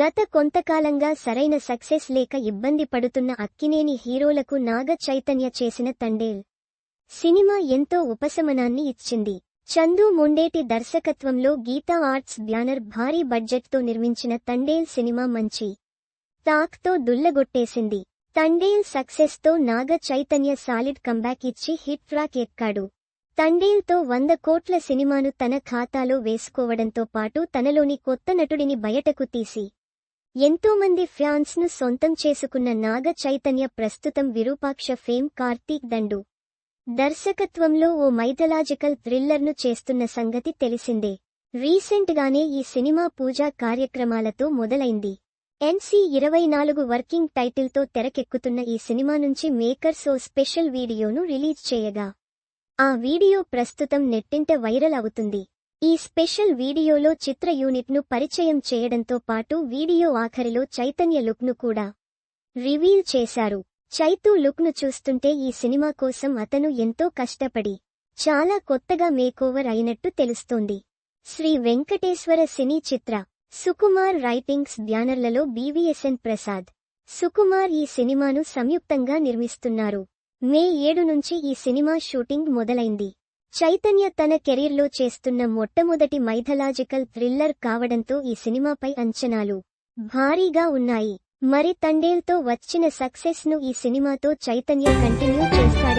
గత కొంతకాలంగా సరైన సక్సెస్ లేక ఇబ్బంది పడుతున్న అక్కినేని హీరోలకు నాగ చైతన్య చేసిన తండేల్. సినిమా ఎంతో ఉపశమనాన్ని ఇచ్చింది. చందు మొండేటి దర్శకత్వంలో గీతా ఆర్ట్స్ బ్యానర్ భారీ బడ్జెట్తో నిర్మించిన తండేల్ సినిమా మంచి తాక్తో దుల్లగొట్టేసింది. తండేల్ సక్సెస్తో నాగ చైతన్య సాలిడ్ కంబ్యాక్ ఇచ్చి హిట్ ట్రాక్ ఎక్కాడు. తండేల్తో వంద కోట్ల సినిమాను తన ఖాతాలో వేసుకోవడంతో పాటు తనలోని కొత్త నటుడిని బయటకు తీసి ఎంతోమంది ఫ్యాన్స్ను సొంతం చేసుకున్న నాగ చైతన్య ప్రస్తుతం విరూపాక్ష ఫేమ్ కార్తీక్ దండు. దర్శకత్వంలో ఓ మైథలాజికల్ థ్రిల్లర్ను చేస్తున్న సంగతి తెలిసిందే. రీసెంట్ గానే ఈ సినిమా పూజా కార్యక్రమాలతో మొదలైంది. ఎన్సీ ఇరవై నాలుగు వర్కింగ్ టైటిల్తో తెరకెక్కుతున్న ఈ సినిమా నుంచి మేకర్స్ ఓ స్పెషల్ వీడియోను రిలీజ్ చేయగా ఆ వీడియో ప్రస్తుతం నెట్టింట వైరల్ అవుతుంది. ఈ స్పెషల్ వీడియోలో చిత్ర యూనిట్ను పరిచయం చేయడంతో పాటు వీడియో ఆఖరిలో చైతన్య లుక్ను కూడా రివీల్ చేశారు. చైతూ లుక్ను చూస్తుంటే ఈ సినిమా కోసం అతను ఎంతో కష్టపడి చాలా కొత్తగా మేకోవర్ అయినట్టు తెలుస్తోంది. శ్రీ వెంకటేశ్వర సినీ చిత్ర సుకుమార్ రైటింగ్స్ బ్యానర్లలో బీవీఎస్ఎన్ ప్రసాద్ సుకుమార్ ఈ సినిమాను సంయుక్తంగా నిర్మిస్తున్నారు. మే ఏడు నుంచి ఈ సినిమా షూటింగ్ మొదలైంది. చైతన్య తన కెరీర్లో చేస్తున్న మొట్టమొదటి మైథలాజికల్ థ్రిల్లర్ కావడంతో ఈ సినిమాపై అంచనాలు భారీగా ఉన్నాయి. మరి తండేల్తో వచ్చిన సక్సెస్ను ఈ సినిమాతో చైతన్య కంటిన్యూ చేస్తాడు?